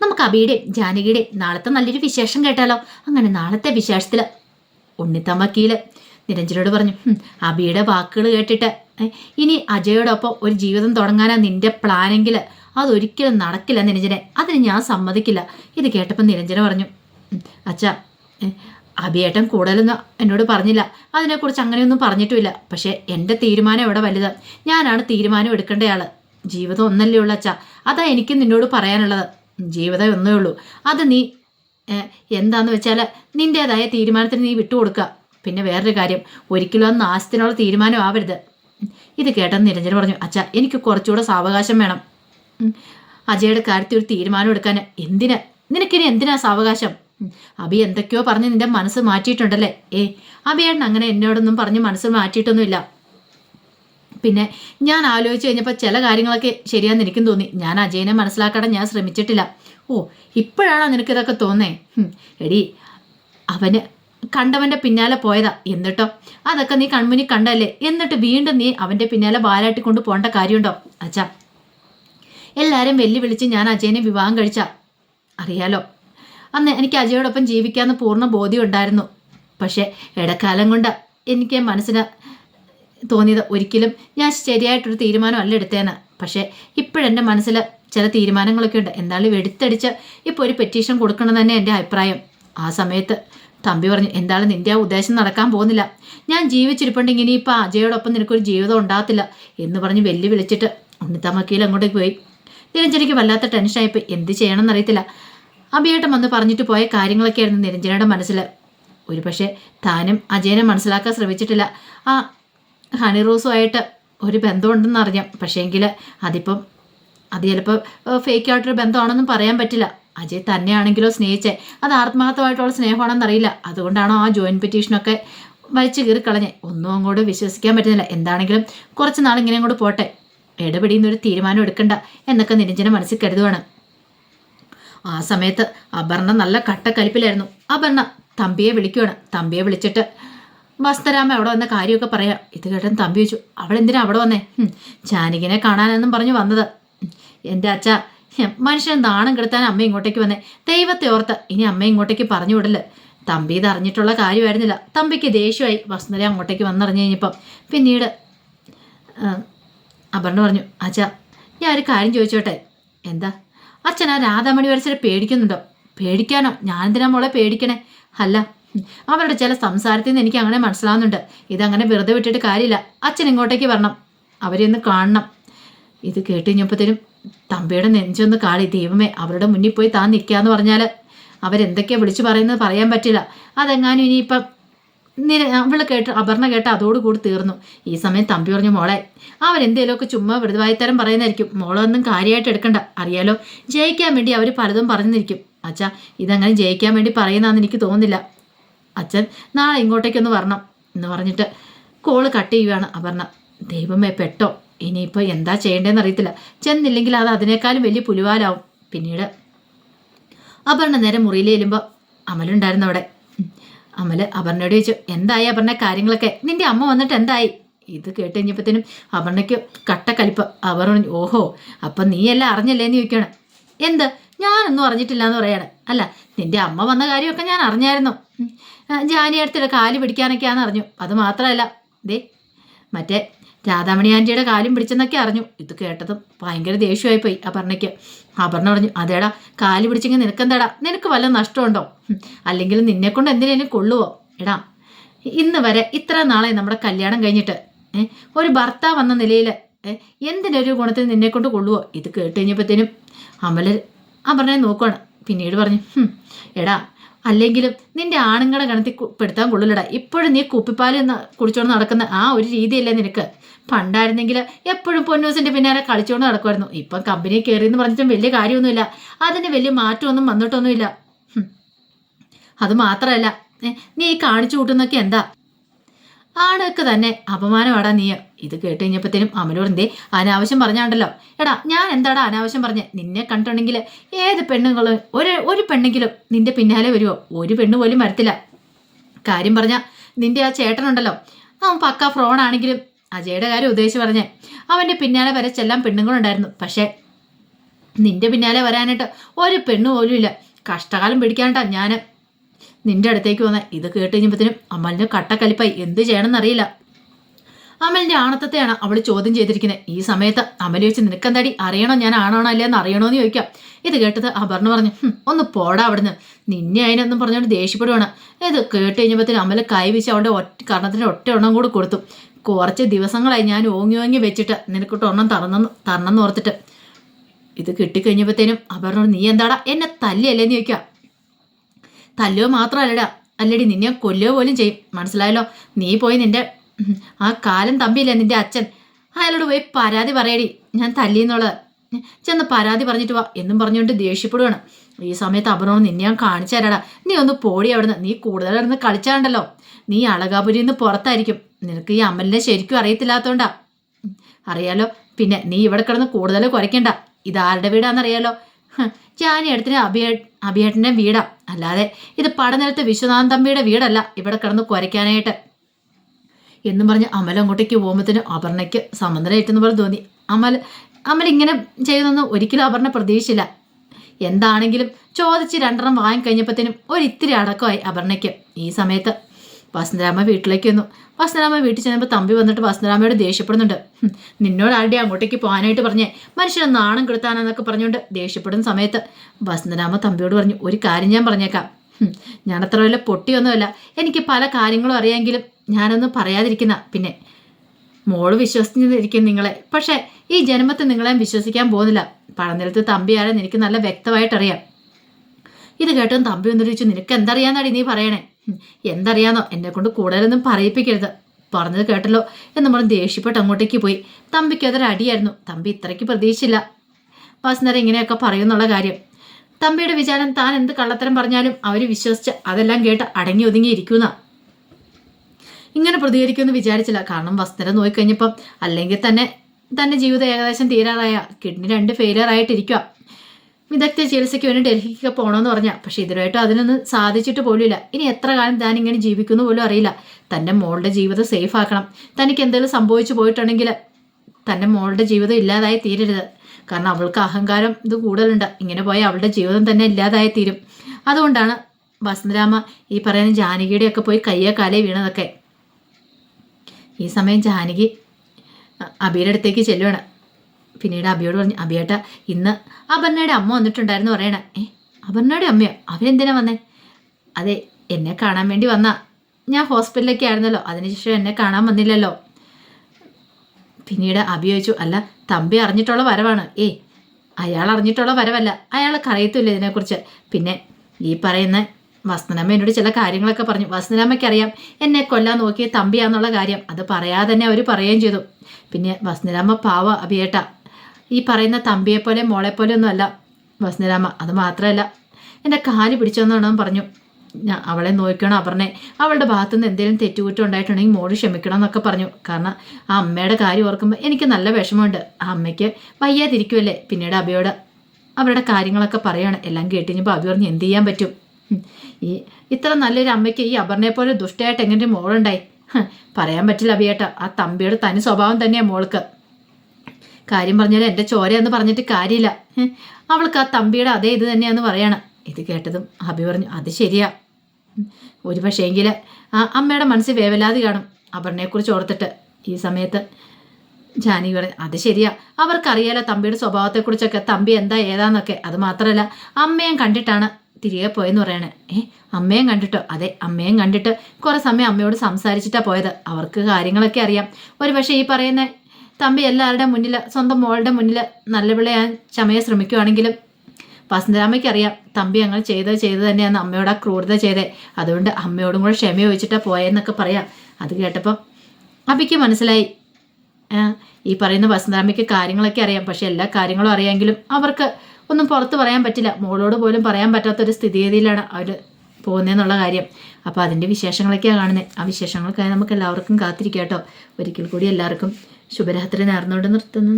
നമുക്ക് അബിയുടെയും ജാനകിയുടെയും നാളത്തെ നല്ലൊരു വിശേഷം കേട്ടാലോ? അങ്ങനെ നാളത്തെ വിശേഷത്തിൽ ഉണ്ണിത്തമ്മക്കീൽ നിരഞ്ജനോട് പറഞ്ഞു "ഹും, അബിയുടെ വാക്കുകൾ കേട്ടിട്ട് ഇനി അജയോടൊപ്പം ഒരു ജീവിതം തുടങ്ങാനാ നിന്റെ പ്ലാനെങ്കിൽ അതൊരിക്കലും നടക്കില്ല നിരഞ്ജനെ. അതിന് ഞാൻ സമ്മതിക്കില്ല. ഇത് കേട്ടപ്പോൾ നിരഞ്ജന പറഞ്ഞു അച്ഛ അഭിയേട്ടൻ കൂടുതലൊന്നും എന്നോട് പറഞ്ഞില്ല. അതിനെക്കുറിച്ച് അങ്ങനെയൊന്നും പറഞ്ഞിട്ടുമില്ല. പക്ഷേ എന്റെ തീരുമാനം ഇവിടെ വലുത്. ഞാനാണ് തീരുമാനം എടുക്കേണ്ടയാൾ ജീവിതം ഒന്നല്ലേ ഉള്ളൂ അച്ഛാ. അതാ എനിക്കും നിന്നോട് പറയാനുള്ളത്. ജീവിതം ഒന്നേ ഉള്ളൂ. അത് നീ എന്താന്ന് വെച്ചാൽ നിന്റേതായ തീരുമാനത്തിന് നീ വിട്ടുകൊടുക്കുക. പിന്നെ വേറൊരു കാര്യം ഒരിക്കലും അത് നാശത്തിനുള്ള തീരുമാനം ആവരുത്. ഇത് കേട്ടെന്ന് നിരഞ്ജന പറഞ്ഞു അച്ഛ എനിക്ക് കുറച്ചുകൂടെ സാവകാശം വേണം. അജയുടെ കാര്യത്തിൽ ഒരു തീരുമാനം എടുക്കാൻ എന്തിന്? നിനക്കിനി എന്തിനാ സാവകാശം. അബി എന്തൊക്കെയോ പറഞ്ഞ് നിന്റെ മനസ്സ് മാറ്റിയിട്ടുണ്ടല്ലേ? ഏ അബിയേട്ടൻ അങ്ങനെ എന്നോടൊന്നും പറഞ്ഞ് മനസ്സ് മാറ്റിയിട്ടൊന്നുമില്ല. പിന്നെ ഞാൻ ആലോചിച്ച് കഴിഞ്ഞപ്പോൾ ചില കാര്യങ്ങളൊക്കെ ശരിയാന്ന് എനിക്കും തോന്നി. ഞാൻ അജയനെ മനസ്സിലാക്കാൻ ഞാൻ ശ്രമിച്ചിട്ടില്ല. ഓ ഇപ്പോഴാണോ നിനക്കിതൊക്കെ തോന്നേ? എടി അവന് കണ്ടവന്റെ പിന്നാലെ പോയതാ. എന്നിട്ടോ? അതൊക്കെ നീ കൺമുനി കണ്ടല്ലേ? എന്നിട്ട് വീണ്ടും നീ അവന്റെ പിന്നാലെ വാലാട്ടിക്കൊണ്ട് പോകേണ്ട കാര്യമുണ്ടോ? അച്ഛാ എല്ലാവരും വെല്ലുവിളിച്ച് ഞാൻ അജയനെ വിവാഹം കഴിച്ച. അറിയാലോ അന്ന് എനിക്ക് അജയോടൊപ്പം ജീവിക്കാമെന്ന് പൂർണ ബോധ്യം ഉണ്ടായിരുന്നു. പക്ഷേ ഇടക്കാലം കൊണ്ട് എനിക്ക് മനസ്സിന് തോന്നിയത് ഒരിക്കലും ഞാൻ ശരിയായിട്ടൊരു തീരുമാനമല്ല എടുത്തേന്ന് പക്ഷേ ഇപ്പോഴെന്റെ മനസ്സിൽ ചില തീരുമാനങ്ങളൊക്കെ ഉണ്ട്. എന്തായാലും എടുത്തടിച്ച് ഇപ്പോൾ ഒരു പെറ്റീഷൻ കൊടുക്കണം തന്നെ എന്റെ അഭിപ്രായം. ആ സമയത്ത് തമ്പി പറഞ്ഞു എന്താണ് നിന്റെ ആ ഉദ്ദേശം നടക്കാൻ പോകുന്നില്ല. ഞാൻ ജീവിച്ചിരിപ്പുണ്ടെങ്കിൽ ഇനിയിപ്പോൾ അജയോടൊപ്പം നിനക്കൊരു ജീവിതം ഉണ്ടാകത്തില്ല എന്ന് പറഞ്ഞ് വെല്ലുവിളിച്ചിട്ട് ഉണ്ണിത്തമ്മക്കീൽ അങ്ങോട്ടേക്ക് പോയി. നിരഞ്ജനയ്ക്ക് വല്ലാത്ത ടെൻഷനായപ്പോൾ എന്ത് ചെയ്യണമെന്ന് അറിയത്തില്ല. അഭിയേട്ടം വന്ന് പറഞ്ഞിട്ട് പോയ കാര്യങ്ങളൊക്കെയായിരുന്നു നിരഞ്ജനയുടെ മനസ്സിൽ. ഒരു പക്ഷേ താനും അജയനെ മനസ്സിലാക്കാൻ ശ്രമിച്ചിട്ടില്ല. ആ ഹണി റോസുമായിട്ട് ഒരു ബന്ധമുണ്ടെന്ന് അറിഞ്ഞാം പക്ഷേങ്കിൽ അതിപ്പം അത് ചിലപ്പോൾ ഫേക്ക് ആയിട്ടൊരു ബന്ധമാണെന്നും പറയാൻ പറ്റില്ല. അജയ് തന്നെയാണെങ്കിലോ സ്നേഹിച്ചേ. അത് ആത്മാർത്ഥമായിട്ടുള്ള സ്നേഹമാണെന്ന് അറിയില്ല. അതുകൊണ്ടാണോ ആ ജോയിന്റ് പെറ്റീഷനൊക്കെ വലിച്ചു കീറി കളഞ്ഞേ. ഒന്നും അങ്ങോട്ട് വിശ്വസിക്കാൻ പറ്റുന്നില്ല. എന്താണെങ്കിലും കുറച്ച് നാൾ ഇങ്ങനെ അങ്ങോട്ട് പോട്ടെ. ഇടപെടിയെന്നൊരു തീരുമാനം എടുക്കണ്ട എന്നൊക്കെ നിരഞ്ജന മനസ്സിൽ കരുതുവാണ്. ആ സമയത്ത് അപർണ നല്ല കട്ടക്കലിപ്പിലായിരുന്നു. അപർണ തമ്പിയെ വിളിക്കുവാണ്. തമ്പിയെ വിളിച്ചിട്ട് വസ്തരാമ അവിടെ വന്ന കാര്യമൊക്കെ പറയാം. ഇത് കേട്ടൻ തമ്പി വെച്ചു അവൾ എന്തിനാ അവിടെ വന്നേ? ജാനകിനെ കാണാനെന്നും പറഞ്ഞു വന്നത്. എന്റെ അച്ഛ മനുഷ്യൻ നാണം കെടുത്താൻ അമ്മ ഇങ്ങോട്ടേക്ക് വന്നേ. ദൈവത്തെ ഓർത്ത് ഇനി അമ്മ ഇങ്ങോട്ടേക്ക് പറഞ്ഞു വിടൽ. തമ്പി ഇത് അറിഞ്ഞിട്ടുള്ള കാര്യമായിരുന്നില്ല. തമ്പിക്ക് ദേഷ്യമായി വസുന്ധര അങ്ങോട്ടേക്ക് വന്നറിഞ്ഞു കഴിഞ്ഞപ്പം പിന്നീട് അപർണ പറഞ്ഞു അച്ഛാ ഞാൻ ഒരു കാര്യം ചോദിച്ചോട്ടെ? എന്താ? അച്ഛൻ ആ രാധാമണി വരച്ചരെ പേടിക്കുന്നുണ്ടോ? പേടിക്കാനോ? ഞാൻ എന്തിനാ മോളെ പേടിക്കണേ? അല്ല അവരുടെ ചില സംസാരത്തിൽ നിന്ന് എനിക്ക് അങ്ങനെ മനസ്സിലാവുന്നുണ്ട്. ഇതങ്ങനെ വെറുതെ വിട്ടിട്ട് കാര്യമില്ല. അച്ഛൻ ഇങ്ങോട്ടേക്ക് വരണം. അവരെ ഒന്ന് കാണണം. ഇത് കേട്ട് കഴിഞ്ഞപ്പോഴത്തേനും തമ്പിയുടെ നെഞ്ചൊന്ന് കാളി. ദൈവമേ അവരുടെ മുന്നിൽ പോയി താൻ നിൽക്കാന്ന് പറഞ്ഞാൽ അവരെന്തൊക്കെയാണ് വിളിച്ചു പറയുന്നത് പറയാൻ പറ്റില്ല. അതെങ്ങാനും ഇനിയിപ്പം നിര അവൾ കേട്ട് അപർണ കേട്ട് അതോടുകൂടി തീർന്നു. ഈ സമയം തമ്പി പറഞ്ഞു മോളെ അവരെന്തേലുമൊക്കെ ചുമ്മാ വെറുതെ പറയുന്നതായിരിക്കും. മോളൊന്നും കാര്യമായിട്ട് എടുക്കണ്ട. അറിയാലോ ജയിക്കാൻ വേണ്ടി അവർ പലതും പറഞ്ഞിരിക്കും. അച്ഛാ ഇതങ്ങനെ ജയിക്കാൻ വേണ്ടി പറയുന്നതെന്ന് എനിക്ക് തോന്നുന്നില്ല. അച്ഛൻ നാളെ ഇങ്ങോട്ടേക്കൊന്ന് വരണം എന്ന് പറഞ്ഞിട്ട് കോൾ കട്ട് ചെയ്യുകയാണ് അപർണ. ദൈവമേ പെട്ടോ? ഇനിയിപ്പോൾ എന്താ ചെയ്യേണ്ടതെന്ന് അറിയത്തില്ല. ചെന്നില്ലെങ്കിൽ അത് അതിനേക്കാളും വലിയ പുലിവാലാവും. പിന്നീട് അപർണ നേരെ മുറിയിൽ ചെല്ലുമ്പോൾ അമലുണ്ടായിരുന്നു അവിടെ. അമൽ അപർണയോട് ചോദിച്ചു എന്തായി അപർണ കാര്യങ്ങളൊക്കെ? നിന്റെ അമ്മ വന്നിട്ട് എന്തായി? ഇത് കേട്ട് കഴിഞ്ഞപ്പോഴത്തേനും അപർണയ്ക്ക് കട്ടക്കലിപ്പ് അവർ ഓഹോ അപ്പം നീയെല്ലാം അറിഞ്ഞല്ലേ എന്ന് ചോദിക്കുകയാണ് എന്ത്? ഞാനൊന്നും അറിഞ്ഞിട്ടില്ല എന്ന് പറയാണ്. അല്ല നിന്റെ അമ്മ വന്ന കാര്യമൊക്കെ ഞാൻ അറിഞ്ഞായിരുന്നു. ഉം. ആ, ജാനി അടുത്തിടെ കാൽ പിടിക്കാനൊക്കെയാണെന്ന് അറിഞ്ഞു. അത് മാത്രമല്ല ദേ മറ്റേ രാധാമണി ആന്റിയുടെ കാലും പിടിച്ചെന്നൊക്കെ അറിഞ്ഞു. ഇത് കേട്ടതും ഭയങ്കര ദേഷ്യമായി പോയി അപർണയ്ക്ക് അപർണ പറഞ്ഞു അതേടാ കാൽ പിടിച്ചെങ്കിൽ നിനക്കെന്താടാ? നിനക്ക് വല്ല നഷ്ടമുണ്ടോ? അല്ലെങ്കിൽ നിന്നെക്കൊണ്ട് എന്തിനേലും കൊള്ളുവോ? എടാ ഇന്ന് വരെ ഇത്ര നാളെ നമ്മുടെ കല്യാണം കഴിഞ്ഞിട്ട് ഒരു ഭർത്താവ് എന്ന നിലയിൽ എന്തിനൊരു ഗുണത്തിന് നിന്നെക്കൊണ്ട് കൊള്ളുവോ? ഇത് കേട്ട് കഴിഞ്ഞപ്പോഴത്തേനും ആ അപർണയെ നോക്കുവാണ്. പിന്നീട് പറഞ്ഞു എടാ അല്ലെങ്കിലും നിന്റെ ആണുങ്ങളെ കണത്തി പെടുത്താൻ കൊള്ളില്ലടാ. ഇപ്പോഴും നീ കുപ്പിപ്പാൽ കുടിച്ചോണ്ട് നടക്കുന്ന ആ ഒരു രീതിയല്ലേ നിനക്ക്. പണ്ടായിരുന്നെങ്കിൽ എപ്പോഴും പൊന്നൂസിന്റെ പിന്നാലെ കളിച്ചോണ്ട് നടക്കുമായിരുന്നു. ഇപ്പം കമ്പനി കയറി എന്ന് പറഞ്ഞിട്ടും വലിയ കാര്യമൊന്നുമില്ല. അതിന് വലിയ മാറ്റമൊന്നും വന്നിട്ടൊന്നുമില്ല. അത് മാത്രമല്ല നീ കാണിച്ചു കൂട്ടുന്നൊക്കെ എന്താ? ആണൊക്കെ തന്നെ അപമാനമാടാ നീ ഇത് കേട്ട് കഴിഞ്ഞപ്പോഴത്തേനും അമലോട് അനാവശ്യം പറഞ്ഞാണ്ടല്ലോ. എടാ ഞാൻ എന്താടാ അനാവശ്യം പറഞ്ഞേ? നിന്നെ കണ്ടിട്ടുണ്ടെങ്കിൽ ഏത് പെണ്ണുങ്ങളും ഒരു ഒരു പെണ്ണെങ്കിലും നിന്റെ പിന്നാലെ വരുമോ ഒരു പെണ്ണ് പോലും വരത്തില്ല. കാര്യം പറഞ്ഞ നിന്റെ ആ ചേട്ടനുണ്ടല്ലോ. അവൻ പക്ക ഫ്രോണാണെങ്കിലും അജയുടെ കാര്യം ഉദ്ദേശിച്ച് പറഞ്ഞേ. അവന്റെ പിന്നാലെ വരെ ചെല്ലാൻ പെണ്ണുങ്ങളുണ്ടായിരുന്നു. പക്ഷേ നിന്റെ പിന്നാലെ വരാനായിട്ട് ഒരു പെണ്ണ് പോലും ഇല്ല കഷ്ടകാലം പിടിക്കാണ്ടാ ഞാൻ നിന്റെ അടുത്തേക്ക് വന്ന ഇത് കേട്ട് കഴിഞ്ഞപ്പോഴത്തേനും അമലിന്റെ കട്ടക്കലിപ്പായി. എന്ത് ചെയ്യണമെന്നറിയില്ല. അമലിന്റെ ആണത്തത്തെയാണ് അവൾ ചോദ്യം ചെയ്തിരിക്കുന്നത്. ഈ സമയത്ത് അമൽ വെച്ച് നിനക്കെന്താടി? അറിയണോ ഞാൻ ആണോണോ അല്ലേന്ന് അറിയണോന്ന് ചോദിക്കാം. ഇത് കേട്ടത് അപർണ പറഞ്ഞു ഒന്ന് പോടാ അവിടുന്ന്. നിന്നെ അതിനൊന്നും പറഞ്ഞുകൊണ്ട് ദേഷ്യപ്പെടുവാണ്. ഇത് കേട്ട് കഴിഞ്ഞപ്പോഴത്തേനും അമല കൈവിച്ച് അവളുടെ ഒറ്റ കർണത്തിന് ഒറ്റ എണ്ണം കൂടി കൊടുത്തു. കുറച്ച് ദിവസങ്ങളായി ഞാൻ ഓങ്ങി ഓങ്ങി വെച്ചിട്ട് നിനക്കിട്ട് ഒരെണ്ണം തറന്നെന്ന് ഓർത്തിട്ട്. ഇത് കിട്ടിക്കഴിഞ്ഞപ്പോഴത്തേനും അപർണോട് നീ എന്താടാ? എന്നെ തല്ലിയല്ലേന്ന് ചോദിക്കാം. തല്ലുക മാത്രമല്ലടാ. അല്ലടി നിന്നെ കൊല്ലുക പോലും ചെയ്യും. മനസ്സിലായല്ലോ? നീ പോയി നിന്റെ ആ കാലം തമ്പിയില്ലേ നിന്റെ അച്ഛൻ? അയാളോട് പോയി പരാതി പറയടി. ഞാൻ തല്ലിയെന്നുള്ളത്. ചെന്ന് പരാതി പറഞ്ഞിട്ട് വാ. എന്നും പറഞ്ഞുകൊണ്ട് ദേഷ്യപ്പെടുവാണ്. ഈ സമയത്ത് അപർണോട് നിന്നെ ഞാൻ കാണിച്ചു തരാടാ. നീ ഒന്ന് പോടി അവിടുന്ന്. നീ കൂടുതൽ അവിടുന്ന് കളിച്ചാണ്ടല്ലോ നീ അളകാപുരിയിൽ നിന്ന് പുറത്തായിരിക്കും. നിനക്ക് ഈ അമലിനെ ശരിക്കും അറിയത്തില്ലാത്തോണ്ടാ. അറിയാലോ? പിന്നെ നീ ഇവിടെ കിടന്ന് കൂടുതൽ കുറയ്ക്കണ്ട ഇതാരുടെ വീടാണെന്നറിയാലോ അടുത്തിന് അഭിയേ അഭിയേട്ടന്റെ വീടാ. അല്ലാതെ ഇത് പടനിലത്ത് വിശ്വനാഥൻ തമ്പിയുടെ വീടല്ല. ഇവിടെ കിടന്ന് കുരയ്ക്കാനായിട്ട്. എന്നും പറഞ്ഞ് അമൽ അങ്ങോട്ടേക്ക് പോകുമ്പോഴത്തേനും അപർണയ്ക്ക് സമനിലയിട്ടുന്ന പോലെ തോന്നി. അമൽ അമൽ ഇങ്ങനെ ചെയ്യുന്നൊന്നും ഒരിക്കലും അപർണ പ്രതീക്ഷിച്ചില്ല. എന്താണെങ്കിലും ചോദിച്ച് രണ്ടെണ്ണം വാങ്ങി കഴിഞ്ഞപ്പോഴത്തേനും ഒരിത്തിരി അടക്കമായി അപർണയ്ക്ക്. ഈ സമയത്ത് വസന്തരാമ വീട്ടിലേക്ക് വന്നു. വസന്തരാമ വീട്ടിൽ ചെന്നപ്പോൾ തമ്പി വന്നിട്ട് വസന്തരാമയോട് ദേഷ്യപ്പെടുന്നുണ്ട്. നിന്നോട് ആരുടെ അങ്ങോട്ടേക്ക് പോകാനായിട്ട് പറഞ്ഞേ മനുഷ്യനെ നാണം കെടുത്താനെന്നൊക്കെ പറഞ്ഞുകൊണ്ട് ദേഷ്യപ്പെടുന്ന സമയത്ത് വസന്തരാമ തമ്പിയോട് പറഞ്ഞു ഒരു കാര്യം ഞാൻ പറഞ്ഞേക്കാം. ഞാനത്ര വല്ല പൊട്ടിയൊന്നുമല്ല. എനിക്ക് പല കാര്യങ്ങളും അറിയാമെങ്കിലും ഞാനൊന്നും പറയാതിരിക്കുന്ന പിന്നെ മോൾ വിശ്വസിച്ചിരിക്കും നിങ്ങളെ. പക്ഷേ ഈ ജന്മത്തിൽ നിങ്ങളെ വിശ്വസിക്കാൻ പോകുന്നില്ല. പഴനിലത്ത് തമ്പിയാരെന്ന് എനിക്ക് നല്ല വ്യക്തമായിട്ടറിയാം. ഇത് കേട്ടും തമ്പി ഒന്ന് ചോദിച്ചു നിനക്ക് എന്തറിയാന്നാടി നീ പറയണേ? എന്തറിയാന്നോ? എന്നെ കൊണ്ട് കൂടുതലൊന്നും പറയിപ്പിക്കരുത്. പറഞ്ഞത് കേട്ടല്ലോ എന്ന് പറഞ്ഞ് ദേഷ്യപ്പെട്ട് അങ്ങോട്ടേക്ക് പോയി. തമ്പിക്ക് അതൊരു അടിയായിരുന്നു. തമ്പി ഇത്രയ്ക്ക് പ്രതീക്ഷിച്ചില്ല. വസുന്ധര ഇങ്ങനെയൊക്കെ പറയുന്നുള്ള കാര്യം. തമ്പിയുടെ വിചാരം താൻ എന്ത് കള്ളത്തരം പറഞ്ഞാലും അവർ വിശ്വസിച്ച് അതെല്ലാം കേട്ട് അടങ്ങി ഒതുങ്ങി ഇരിക്കുന്ന. ഇങ്ങനെ പ്രതികരിക്കുമെന്ന് വിചാരിച്ചില്ല. കാരണം വസ്തുരം നോക്കിക്കഴിഞ്ഞപ്പം അല്ലെങ്കിൽ തന്നെ തന്റെ ജീവിതം ഏകദേശം തീരാറായ. കിഡ്നി രണ്ട് ഫെയിലിയർ ആയിട്ടിരിക്കുക വിദഗ്ധ ചികിത്സയ്ക്ക് വേണ്ടി ഡൽഹിക്ക് പോകണമെന്ന് പറഞ്ഞാൽ പക്ഷെ ഇതുവരായിട്ടും അതിനൊന്നും സാധിച്ചിട്ട് പോലുമില്ല. ഇനി എത്ര കാലം താൻ ഇങ്ങനെ ജീവിക്കുന്നു പോലും അറിയില്ല. തന്റെ മോളുടെ ജീവിതം സേഫ് ആക്കണം. തനിക്ക് എന്തെങ്കിലും സംഭവിച്ചു പോയിട്ടുണ്ടെങ്കിൽ തന്റെ മോളുടെ ജീവിതം ഇല്ലാതായി തീരരുത്. കാരണം അവൾക്ക് അഹങ്കാരം ഇത് കൂടുതലുണ്ട്. ഇങ്ങനെ പോയാൽ അവളുടെ ജീവിതം തന്നെ ഇല്ലാതായി തീരും. അതുകൊണ്ടാണ് വസന്തരാമ ഈ പറയുന്ന ജാനകിയുടെയൊക്കെ പോയി കയ്യെ കാലേ വീണതൊക്കെ. ഈ സമയം ജാനകി അബീരടുത്തേക്ക് ചെല്ലുവാണ്. പിന്നീട് അബിയോട് പറഞ്ഞു അബിയേട്ട ഇന്ന് അപർണയുടെ അമ്മ വന്നിട്ടുണ്ടായിരുന്നു പറയണേ. ഏ അപർണയുടെ അമ്മയോ? അവരെന്തിനാ വന്നേ? അതെ എന്നെ കാണാൻ വേണ്ടി വന്ന. ഞാൻ ഹോസ്പിറ്റലിലേക്ക് ആയിരുന്നല്ലോ അതിനുശേഷം എന്നെ കാണാൻ വന്നില്ലല്ലോ. പിന്നീട് അബി ചോദിച്ചു അല്ല തമ്പി അറിഞ്ഞിട്ടുള്ള വരവാണ്. ഏ അയാൾ അറിഞ്ഞിട്ടുള്ള വരവല്ല അയാൾക്ക് അറിയത്തില്ല ഇതിനെക്കുറിച്ച്. പിന്നെ ഈ പറയുന്ന വസ്തുനമ്മ എന്നോട് ചില കാര്യങ്ങളൊക്കെ പറഞ്ഞു. വസ്തുനമ്മയ്ക്ക് അറിയാം എന്നെ കൊല്ലാൻ നോക്കിയ തമ്പിയാന്നുള്ള കാര്യം അത് പറയാതെ തന്നെ അവർ പറയുകയും ചെയ്തു. പിന്നെ വസ്തുനമ്മ പാവ അഭിയേട്ട ഈ പറയുന്ന തമ്പിയെ തമ്പിയെപ്പോലെ പോലെ ഒന്നും അല്ല വസന്തരാമ അത് മാത്രമല്ല. എന്റെ കാൽ പിടിച്ചെന്നാണ് പറഞ്ഞു. ഞാൻ അവളെ നോക്കണം അപർണെ. അവളുടെ ഭാഗത്തുനിന്ന് എന്തെങ്കിലും തെറ്റുകുറ്റം ഉണ്ടായിട്ടുണ്ടെങ്കിൽ മോൾ ക്ഷമിക്കണം എന്നൊക്കെ പറഞ്ഞു. കാരണം ആ അമ്മയുടെ കാര്യം ഓർക്കുമ്പോൾ എനിക്ക് നല്ല വിഷമമുണ്ട്. ആ അമ്മയ്ക്ക് വയ്യാതിരിക്കുമല്ലേ പിന്നീട് അബിയോട് അവരുടെ കാര്യങ്ങളൊക്കെ പറയാണ്. എല്ലാം കേട്ടിഞ്ഞപ്പോൾ അബി പറഞ്ഞ് എന്ത് ചെയ്യാൻ പറ്റും? ഈ ഇത്ര നല്ലൊരു അമ്മയ്ക്ക് ഈ അപർണയെ പോലെ ദുഷ്ടയായിട്ട് എങ്ങനെ മോളുണ്ടായി? പറയാൻ പറ്റില്ല അബിയേട്ട. ആ തമ്പിയുടെ തനി സ്വഭാവം തന്നെയാണ് മോൾക്ക്. കാര്യം പറഞ്ഞാൽ എന്റെ ചോരയെന്ന് പറഞ്ഞിട്ട് കാര്യമില്ല. അവൾക്ക് ആ തമ്പിയുടെ അതേ ഇത് തന്നെയാന്ന് പറയണം. ഇത് കേട്ടതും അഭി പറഞ്ഞു അത് ശരിയാ. ഒരു പക്ഷേങ്കിൽ ആ അമ്മയുടെ മനസ്സിൽ വേവലാതി കാണും അപർണയെക്കുറിച്ച് ഓർത്തിട്ട്. ഈ സമയത്ത് ജാനി പറഞ്ഞു അത് ശരിയാ. അവർക്കറിയാലോ തമ്പിയുടെ സ്വഭാവത്തെക്കുറിച്ചൊക്കെ. തമ്പി എന്താ ഏതാന്നൊക്കെ. അത് മാത്രമല്ല അമ്മയും കണ്ടിട്ടാണ് തിരികെ പോയെന്ന് പറയണേ. ഏ അമ്മയും കണ്ടിട്ടോ? അതെ അമ്മയും കണ്ടിട്ട് കുറേ സമയം അമ്മയോട് സംസാരിച്ചിട്ടാ പോയത്. അവർക്ക് കാര്യങ്ങളൊക്കെ അറിയാം. ഒരു പക്ഷേ ഈ പറയുന്ന തമ്പി എല്ലാവരുടെ മുന്നിൽ സ്വന്തം മോളുടെ മുന്നിൽ നല്ല ഞാൻ ചമയെ ശ്രമിക്കുവാണെങ്കിലും വസന്തരാമയ്ക്ക് അറിയാം തമ്പി അങ്ങനെ ചെയ്തത് ചെയ്ത് തന്നെയാണ് അമ്മയോട് ക്രൂരത ചെയ്തേ. അതുകൊണ്ട് അമ്മയോടും കൂടെ ക്ഷമ ചോദിച്ചിട്ടാ പോയെന്നൊക്കെ പറയാം. അത് കേട്ടപ്പം അബിക്ക് മനസ്സിലായി. ഈ പറയുന്ന വസന്തരാമയ്ക്ക് കാര്യങ്ങളൊക്കെ അറിയാം. പക്ഷെ എല്ലാ കാര്യങ്ങളും അറിയാമെങ്കിലും അവർക്ക് ഒന്നും പുറത്ത് പറയാൻ പറ്റില്ല. മോളോട് പോലും പറയാൻ പറ്റാത്തൊരു സ്ഥിതിഗതിയിലാണ് അവർ പോകുന്നതെന്നുള്ള കാര്യം. അപ്പോൾ അതിന്റെ വിശേഷങ്ങളൊക്കെയാണ് കാണുന്നത് ആ വിശേഷങ്ങൾക്കായി നമുക്ക് എല്ലാവർക്കും കാത്തിരിക്കാം കേട്ടോ. ഒരിക്കൽ കൂടി എല്ലാവർക്കും ശുഭരാത്രി നേർന്നോട് നിർത്തുന്നു.